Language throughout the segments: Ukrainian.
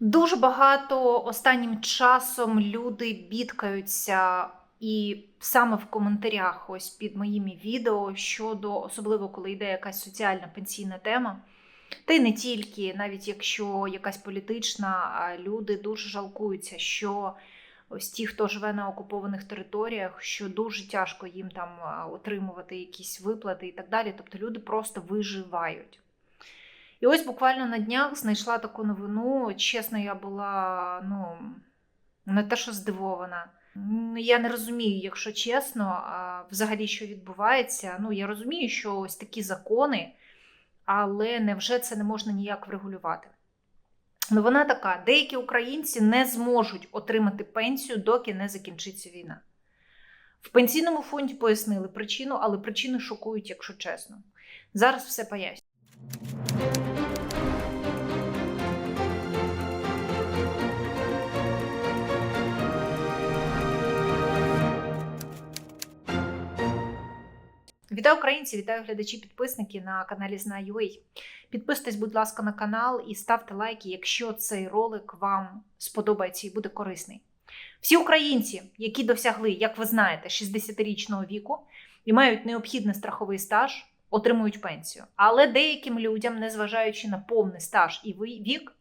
Дуже багато останнім часом люди бідкаються, і саме в коментарях, ось під моїми відео, щодо особливо коли йде якась соціальна пенсійна тема. Та й не тільки, навіть якщо якась політична, люди дуже жалкуються, що ось ті, хто живе на окупованих територіях, що дуже тяжко їм там отримувати якісь виплати і так далі. Тобто люди просто виживають. І ось буквально на днях знайшла таку новину. Чесно, я була ну, не те, що здивована. Я не розумію, якщо чесно, взагалі, що відбувається. Ну, я розумію, що ось такі закони, але невже це не можна ніяк врегулювати? Ну, вона така: деякі українці не зможуть отримати пенсію, доки не закінчиться війна. В пенсійному фонді пояснили причину, але причини шокують, якщо чесно. Зараз все поясню. Вітаю українці, вітаю глядачі, підписники на каналі Знаю.ua. Підписуйтесь, будь ласка, на канал і ставте лайки, якщо цей ролик вам сподобається і буде корисний. Всі українці, які досягли, як ви знаєте, 60-річного віку і мають необхідний страховий стаж, отримують пенсію. Але деяким людям, незважаючи на повний стаж і вік,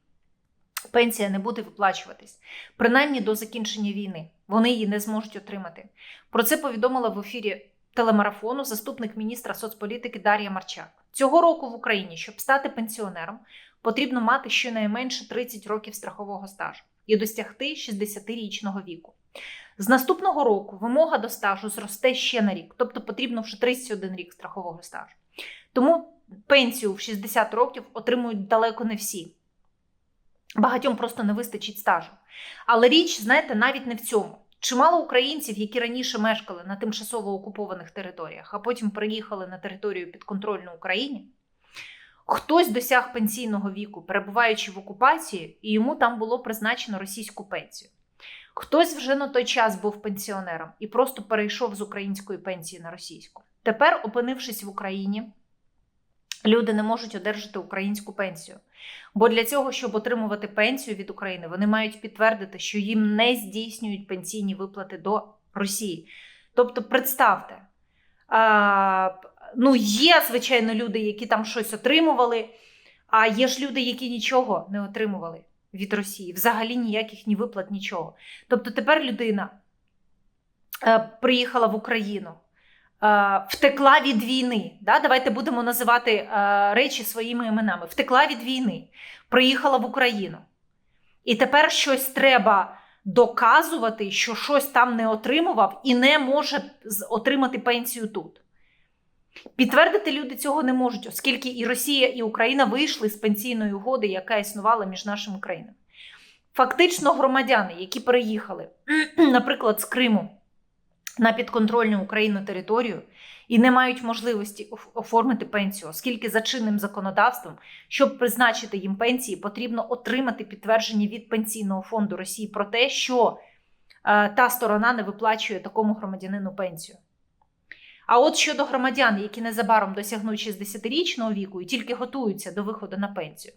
пенсія не буде виплачуватись, принаймні до закінчення війни. Вони її не зможуть отримати. Про це повідомила в ефірі телемарафону заступник міністра соцполітики Дар'я Марчак. Цього року в Україні, щоб стати пенсіонером, потрібно мати щонайменше 30 років страхового стажу і досягти 60-річного віку. З наступного року вимога до стажу зросте ще на рік, тобто потрібно вже 31 рік страхового стажу. Тому пенсію в 60 років отримують далеко не всі. Багатьом просто не вистачить стажу. Але річ, знаєте, навіть не в цьому. Чимало українців, які раніше мешкали на тимчасово окупованих територіях, а потім приїхали на територію підконтрольну Україні, хтось досяг пенсійного віку, перебуваючи в окупації, і йому там було призначено російську пенсію. Хтось вже на той час був пенсіонером і просто перейшов з української пенсії на російську. Тепер, опинившись в Україні, люди не можуть одержати українську пенсію. Бо для цього, щоб отримувати пенсію від України, вони мають підтвердити, що їм не здійснюють пенсійні виплати до Росії. Тобто, представте, а, ну є, звичайно, люди, які там щось отримували, а є ж люди, які нічого не отримували від Росії, взагалі ніяких ні виплат, нічого. Тобто тепер людина е, приїхала в Україну. Е, Втекла від війни. Да? Давайте будемо називати е, речі своїми іменами. Втекла від війни, приїхала в Україну. І тепер щось треба доказувати, що щось там не отримував і не може отримати пенсію тут. Підтвердити люди цього не можуть, оскільки і Росія, і Україна вийшли з пенсійної угоди, яка існувала між нашими країнами. Фактично, громадяни, які переїхали, наприклад, з Криму на підконтрольну Україну територію і не мають можливості оформити пенсію, оскільки за чинним законодавством, щоб призначити їм пенсії, потрібно отримати підтвердження від пенсійного фонду Росії про те, що е, та сторона не виплачує такому громадянину пенсію. А от щодо громадян, які незабаром досягнуть 60-річного віку і тільки готуються до виходу на пенсію,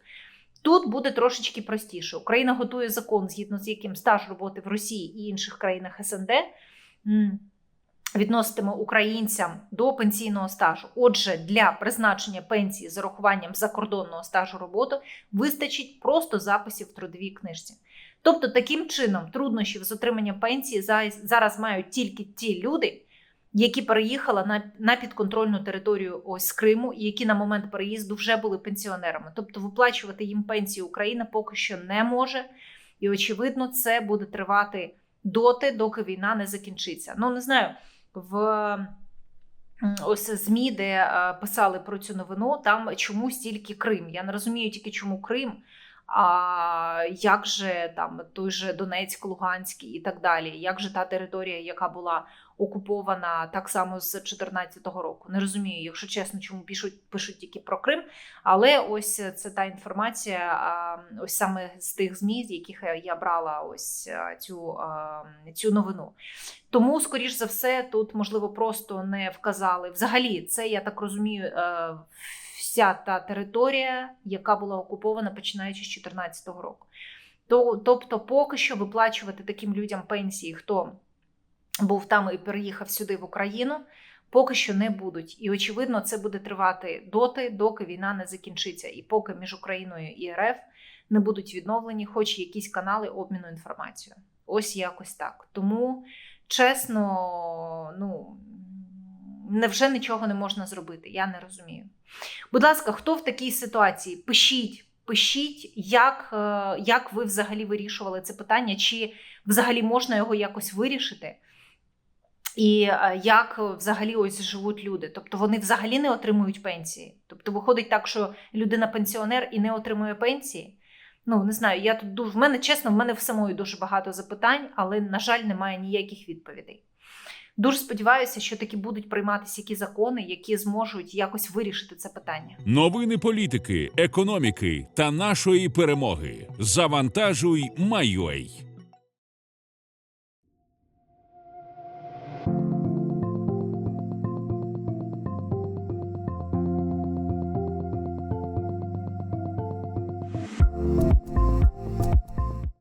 тут буде трошечки простіше. Україна готує закон, згідно з яким стаж роботи в Росії і інших країнах СНД відноситиме українцям до пенсійного стажу. Отже, для призначення пенсії з урахуванням закордонного стажу роботи вистачить просто записів в трудовій книжці. Тобто, таким чином, труднощів з отриманням пенсії зараз- мають тільки ті люди, які переїхали на, на підконтрольну територію ось Криму, і які на момент переїзду вже були пенсіонерами. Тобто виплачувати їм пенсію Україна поки що не може. І очевидно, це буде тривати доти, доки війна не закінчиться. Ну не знаю, в ось ЗМІ, де е, писали про цю новину, там чому стільки Крим. Я не розумію тільки чому Крим. А як же там той же Донецьк, Луганський і так далі? Як же та територія, яка була окупована так само з 2014 року? Не розумію, якщо чесно, чому пишуть, пишуть тільки про Крим. Але ось це та інформація, ось саме з тих ЗМІ, з яких я брала ось цю, цю новину. Тому, скоріш за все, тут можливо просто не вказали. Взагалі, це я так розумію. Вся та територія, яка була окупована починаючи з 2014 року. Тобто, поки що виплачувати таким людям пенсії, хто був там і переїхав сюди в Україну, поки що не будуть. І очевидно, це буде тривати доти, доки війна не закінчиться, і поки між Україною і РФ не будуть відновлені, хоч якісь канали обміну інформацією. Ось якось так. Тому, чесно, ну невже нічого не можна зробити? Я не розумію. Будь ласка, хто в такій ситуації? Пишіть, пишіть, як, е, як ви взагалі вирішували це питання, чи взагалі можна його якось вирішити. І е, як взагалі ось живуть люди? Тобто вони взагалі не отримують пенсії. Тобто виходить так, що людина пенсіонер і не отримує пенсії. Ну, не знаю, я тут дуже в мене чесно, в мене в самої дуже багато запитань, але, на жаль, немає ніяких відповідей. Дуже сподіваюся, що таки будуть прийматися які закони, які зможуть якось вирішити це питання. Новини політики, економіки та нашої перемоги. Завантажуй, Майой.